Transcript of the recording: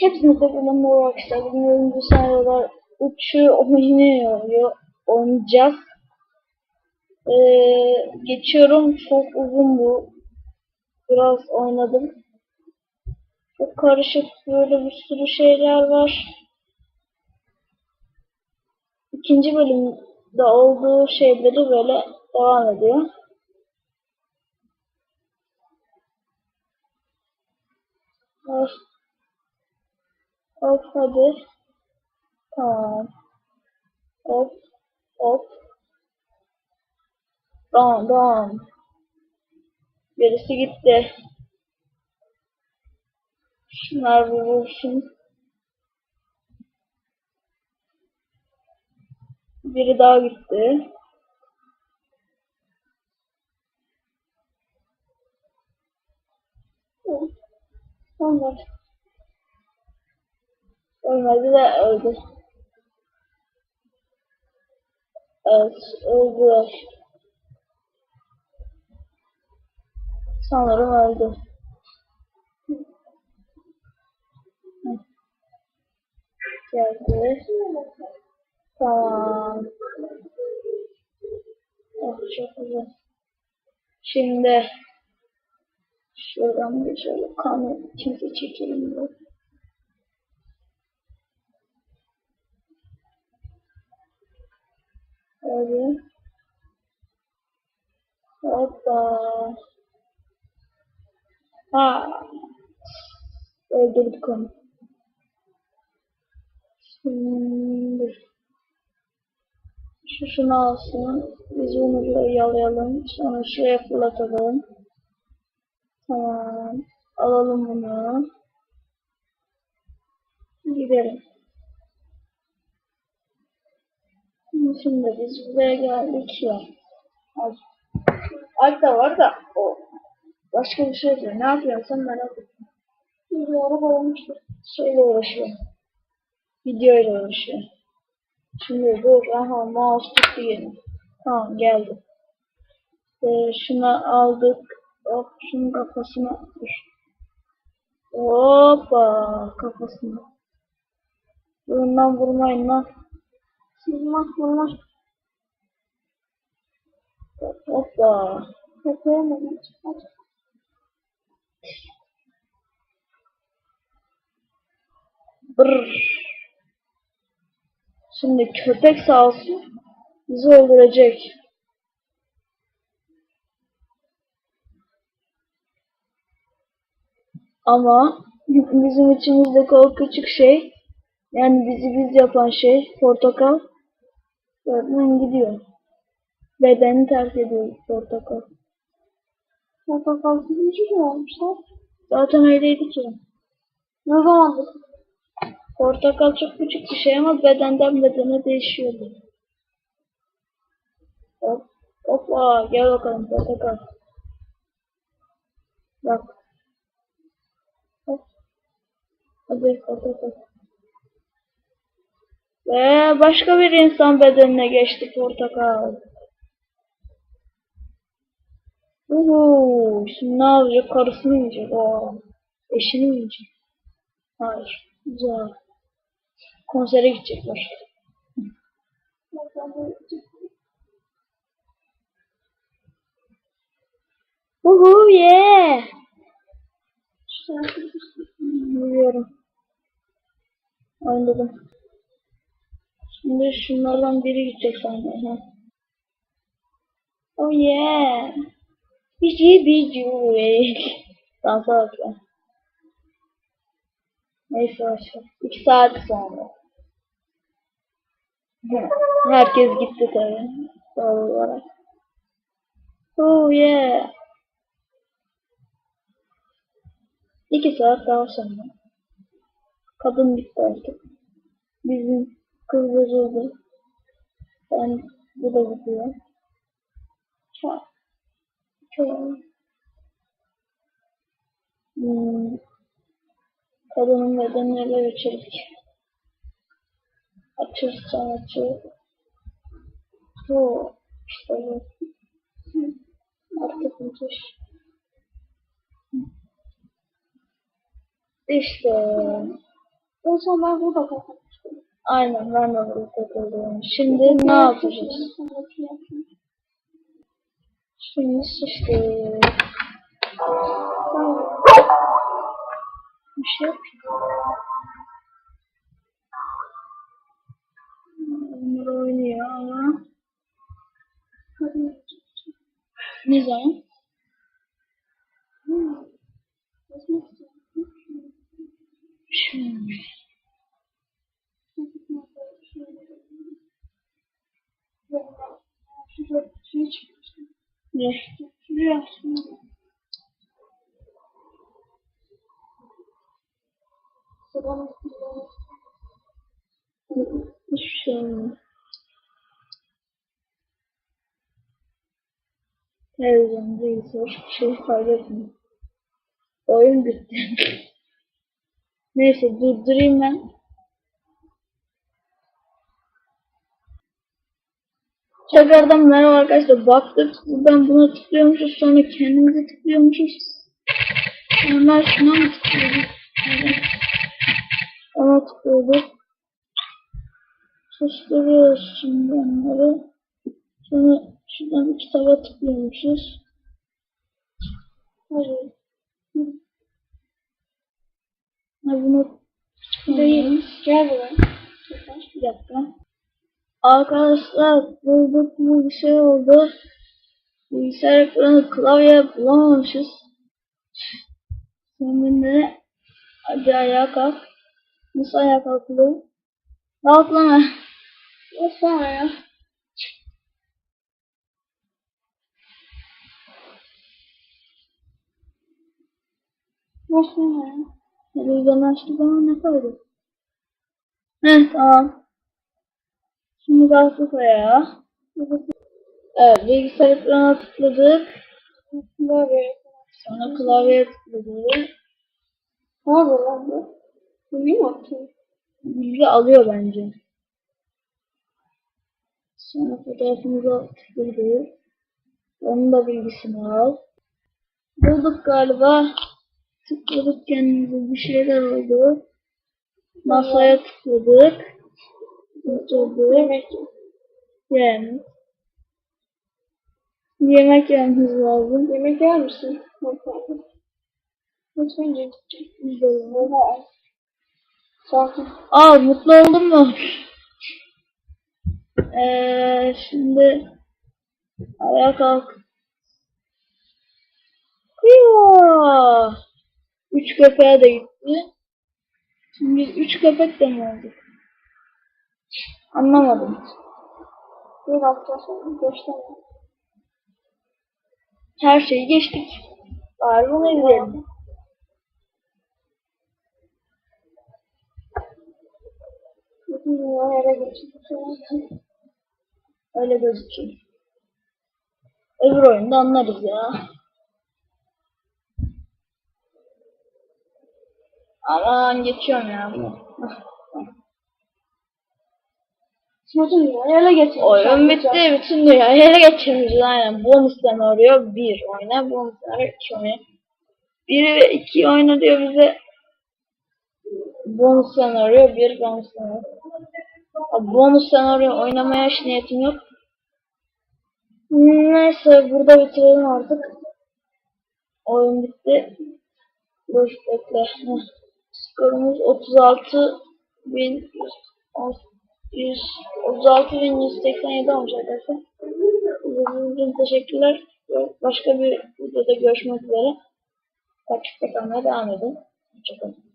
Hepsini bulunma olarak işte bilmiyorum bu senaryolar uçu oynuyor, oynayacağız. Ee, geçiyorum çok uzun bu. Biraz oynadım. Çok karışık böyle bir sürü şeyler var. İkinci bölümde olduğu şeyleri böyle devam ediyor. Of. Of hadi. Tamam. Hop. Hop. Tamam tamam. Birisi gitti. Şunlar bir vursun. Biri daha gitti. Onlar. Ölmedi de öldü. Evet, öldüler. Sanırım öldü. Geldi. Tamam. Oh, çok güzel. Şimdi şuradan bir şöyle kanı kimse çekelim de. Öyle. Hoppa. Ha. Öldürdük onu. Şimdi şu şunu alsın. Biz bunu yalayalım. Sonra şuraya fırlatalım. Tamam. Alalım bunu. Gidelim. Şimdi biz buraya geldik ya. Alp da var da o başka bir şey diyor. Ne yapıyorsun sen merak etme. Bir araba olmuştur. Şeyle uğraşıyor. Videoyla uğraşıyor. Şimdi dur. Aha mouse çıktı yine. Tamam geldi. Ee, şunu aldık. Hop şunun kafasına dur. Hoppa kafasına. Durun lan vurmayın lan. Vurma vurma. Hoppa. Brrr. Şimdi köpek sağ olsun bizi öldürecek. Ama bizim içimizdeki o küçük şey yani bizi biz yapan şey portakal öğretmen gidiyor. Bedeni terk ediyor portakal. Portakal bir şey olmuşlar. Zaten öyleydi ki. Ne zamandır? Portakal çok küçük bir şey ama bedenden bedene değişiyordu. Hop, hoppa, gel bakalım portakal. Bak. Hop. Hadi portakal. Ve başka bir insan bedenine geçti portakal. Uhu, şimdi ne yapacak? Karısını yiyecek? Oo. Eşini yiyecek? Hayır. Güzel. Konsere gidecekler. Uhu yeah. Biliyorum. Anladım. Şimdi şunlardan biri gidecek. Ha. Oh yeah. Bici bici. Dansa bak ya. Neyse başka. İki saat sonra. Herkes gitti tabii. Doğal olarak. Oh yeah. İki saat daha sonra. Kadın bitti artık. Bizim kız bozuldu. Ben bu da gidiyor. Çok. Hmm. Kadının geçirdik. Açırsan açır. Bu. İşte bu. Artık müthiş. İşte. En son ben burada kalkmıştım. Aynen ben de burada takılıyorum. Şimdi ne yapacağız? Şimdi sıçtık. Bir şey yok. Onlar oynuyor ama ne zaman? Şimdi. Ne? Hiçbir şey olmuyor. Televizyon, bilgisayar hiçbir şey. Oyun bitti. Neyse durdurayım ben. Tekrardan merhaba arkadaşlar baktık buradan buna tıklıyormuşuz sonra kendimize tıklıyormuşuz. Sonra şuna mı tıklıyorduk? Evet. Ona tıklıyorduk. Susturuyoruz şimdi onları. Sonra şuradan bir kitaba tıklıyormuşuz. Hayır. Ha bunu Değil. Gel buraya. bir dakika. Arkadaşlar bulduk bu bir şey oldu. Bilgisayar ekranı klavye bulamamışız. Şimdi hadi ayağa kalk. Nasıl ayağa kalkılıyor? Kalk. Nasıl ya? Nasıl ya? Televizyon açtık ama ne koyduk? Heh tamam. Şimdi kalktık ayağa. Evet bilgisayar ekranına tıkladık. Böyle. Sonra klavyeye tıkladık. Ne yapıyor lan bu? Bilgi mi atıyor? Bilgi alıyor bence. Sonra fotoğrafımıza tıkladık. Onun da bilgisini al. Bulduk galiba. Tıkladık kendimize bir şeyler oldu. Masaya tıkladık. Ki. Yani. Yemek yememiz lazım. Yemek yer misin? Lütfen. Lütfen. Güzel. Oha. Sakin. Aa mutlu oldun mu? Ee, şimdi ayağa kalk. Kıyoo. Üç köpeğe de gitti. Şimdi biz üç köpek de mi olduk? Anlamadım. Bir hafta sonra geçti. Her şeyi geçtik. Bari bunu izleyelim. Bütün dünya yere geçti. Öyle gözüküyor. Öbür oyunda anlarız ya. Aman geçiyorum ya. Bütün dünya ele geçti. Oyun bitti. Bütün dünyayı ele geçirmişiz aynen. Bonus senaryo 1 oyna. Bonus senaryo 2 oyna. 1 ve 2 oyna diyor bize. Bonus senaryo 1 bonus senaryo. Bonus senaryo oynamaya hiç niyetim yok. Neyse burada bitirelim artık. Oyun bitti. Dur bekle. Skorumuz 36 bin 100 36.187 olmuş arkadaşlar. İzlediğiniz teşekkürler. Başka bir videoda görüşmek üzere. Takipte kalmaya devam edin. Hoşçakalın.